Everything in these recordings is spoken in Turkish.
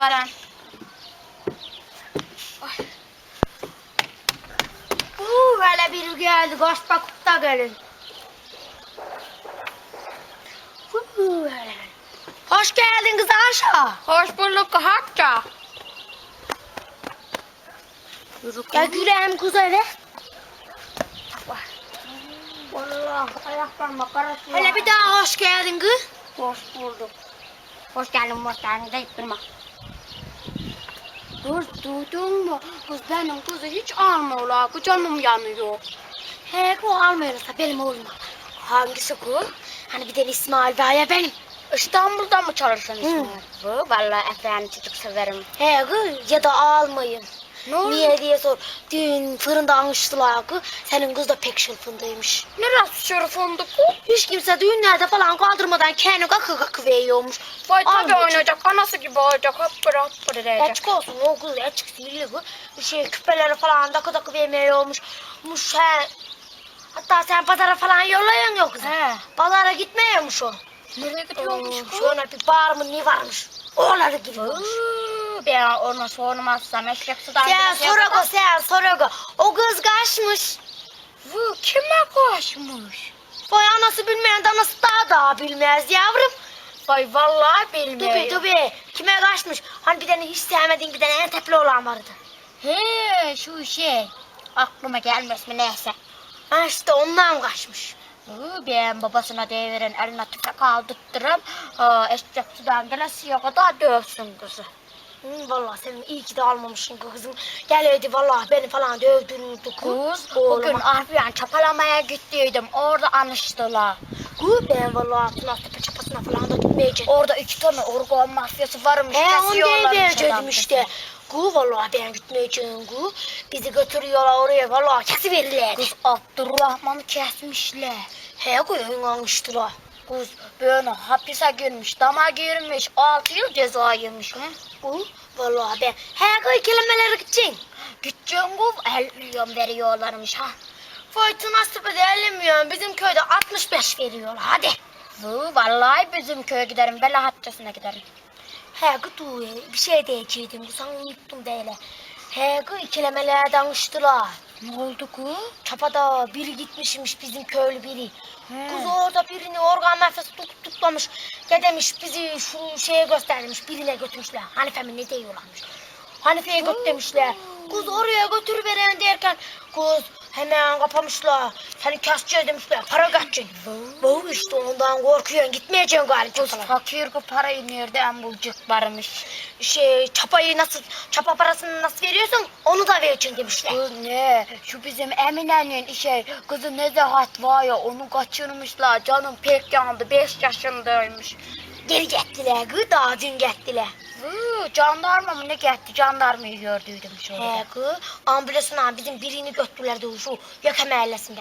Baran. Uuu hele biri geldi. Kaç bakıp da gelin. Uuu. Hoş geldin kız aşağı. Hoş bulduk hatta. Gel güleğim kız öyle. Vallahi ayaklarıma karışıyor. Hele bir daha hoş geldin kız. Hoş bulduk. Hoş geldin, hoş geldin deyip durma. Kız duydun mu? Kız benim kızı hiç almıyorlar. Bu canım yanıyor. He bu almıyorsa benim oğlum. Hangisi bu? Hani bir de İsmail Bey'e benim. İstanbul'da mı çalışıyorsun. İsmail? Bu vallahi efendim çocuk severim. He kız ya da almayın. Ne oldu? Niye diye sor. Dün fırında almıştılar kız. Senin kız da pek şılfındaymış. Neresi şerifonduk bu? Hiç kimse düğünlerde falan kaldırmadan kendi kakı kakı veriyormuş. Vay tabii Almayacak. oynayacak. Anası gibi olacak. Hop bırak bırak. Açık olsun o kız açık sihirli kız. Bir şey küpeleri falan dakı dakı vermiyormuş. Muş he. Hatta sen pazara falan yollayan yok kız. He. Pazara gitmiyormuş o. Nereye gidiyormuş bu? Şöyle bir bar mı ne varmış. Oraları gidiyormuş. Ben onu sormazsam eşek sudan Sen biraz sonra yapar. go sen sonra go. O kız kaçmış. Bu kime koşmuş? Vay anası bilmeyen de anası daha daha bilmez yavrum. Vay vallahi bilmiyorum. tabii. Kime kaçmış? Hani bir tane hiç sevmediğin bir tane en tepli olan vardı. He şu şey. Aklıma gelmez mi neyse. Ha işte ondan kaçmış. Iıı, Ben babasına deviren eline tüfek aldırttırım. Aa, Eşek sudan gelesiye kadar dövsün kızı. Hı, vallahi senin iyi ki de almamışsın kızım. Geleydi vallahi beni falan dövdürürdü kız. Bugün. Ahfiyan çapalamaya gittiydim. Orada anıştılar. Kız ben vallahi Tuna tepe çapasına falan da gitmeyeceğim. Orada iki tane organ mafyası varmış. He onu adam işte. Kız vallahi ben gitmeyeceğim kız. Bizi götürüyorlar oraya vallahi kesiverirler. Kız Abdurrahman'ı kesmişler. He kız almıştılar. Kız böyle hapise girmiş, dama girmiş, 6 yıl ceza yemiş. Hı? Kız vallahi ben. He kız kelimelere gideceksin. Gideceğim kız 50 milyon veriyorlarmış ha. Tuna sepede 50 milyon bizim köyde 65 veriyorlar hadi. Bu vallahi bizim köye giderim, bela haccasına giderim. He kız bir şey diyecektim. Sen unuttum böyle. He kız ikilemeler danıştılar. Ne oldu kız? Çapada biri gitmişmiş bizim köylü biri. He. Kız orada birini organ mafyası tutup tuklamış. Ne demiş bizi şu şeye göstermiş birine götürmüşler. Hanife mi ne diyorlarmış. Hanife'ye göt demişler. Kız oraya götürüveren derken kız hemen kapamışlar. Seni keseceğiz demişler. Para kaçacaksın. Bu işte ondan korkuyorsun. Gitmeyeceksin galiba. Fakir bu parayı nereden bulacaklarmış? Şey çapayı nasıl çapa parasını nasıl veriyorsun onu da vereceksin demişler. Kız ne? Şu bizim Emine'nin işe kızı Nezahat var ya onu kaçırmışlar. Canım pek yandı 5 yaşındaymış. Geri gittiler kız daha dün gittiler. Hı, jandarma mı ne gitti? Jandarmayı gördüydüm şöyle. He kız ambulansına bizim birini götürdüler de şu Yaka mahallesinde.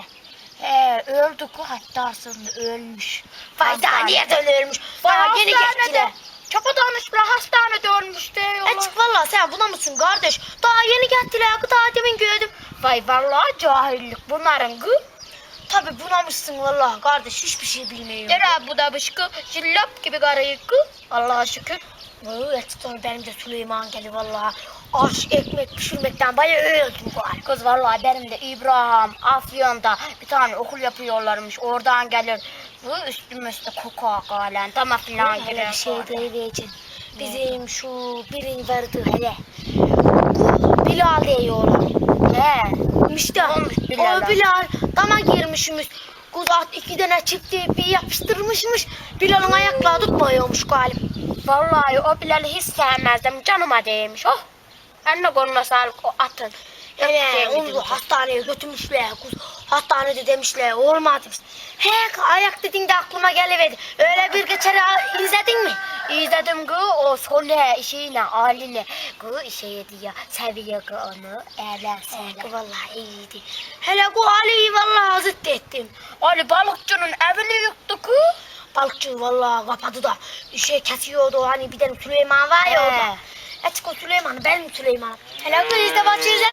He öldü ku hatta aslında ölmüş. Vay daha niye de ölmüş. Daha yeni gittiler. Çapa danıştılar hastanede ölmüş diyorlar. Açık valla sen buna mısın kardeş? Daha yeni gittiler kız daha demin gördüm. Vay vallahi cahillik bunların gı. Tabi bunamışsın valla kardeş hiçbir şey bilmiyorum. Dere bu da bışkı jillop gibi karayı gı. Allah'a şükür. Açık sonra benim de Süleyman geldi valla. Aş ekmek pişirmekten bayağı öldüm galiba. Kız vallahi benim de İbrahim Afyon'da bir tane okul yapıyorlarmış. Oradan gelir. Bu üstüme üstü koku halen. Tamam filan girer. bir şey diyeceğim. Bizim şu birini verdi hele. Bilal diyorlar. He. İşte Olmuş Bilal. o Bilal dama girmişmiş. Kuzat iki tane çifti bir yapıştırmışmış. Bilal'ın ayakları tutmuyormuş galiba. Vallahi o Bilal'i hiç sevmezdim. Canıma değmiş. Oh. Anne koluna sağlık o atın. Yok, onu hastaneye götürmüşler. Hastanede demişler olmadı. He ayak dediğinde aklıma geliverdi. Öyle bir geçer izledin mi? İzledim gı o sole şeyle aliyle gı şeydi ya seviyor gı onu evlenseyle. He, vallahi iyiydi. Hele bu Ali'yi vallahi zıt ettim. Ali balıkçının evini yıktı gı. Balıkçı vallahi kapadı da şey kesiyordu hani bir tane Süleyman var ya orada. Açık o Süleyman benim Süleyman'ım. Hele kız izle izle.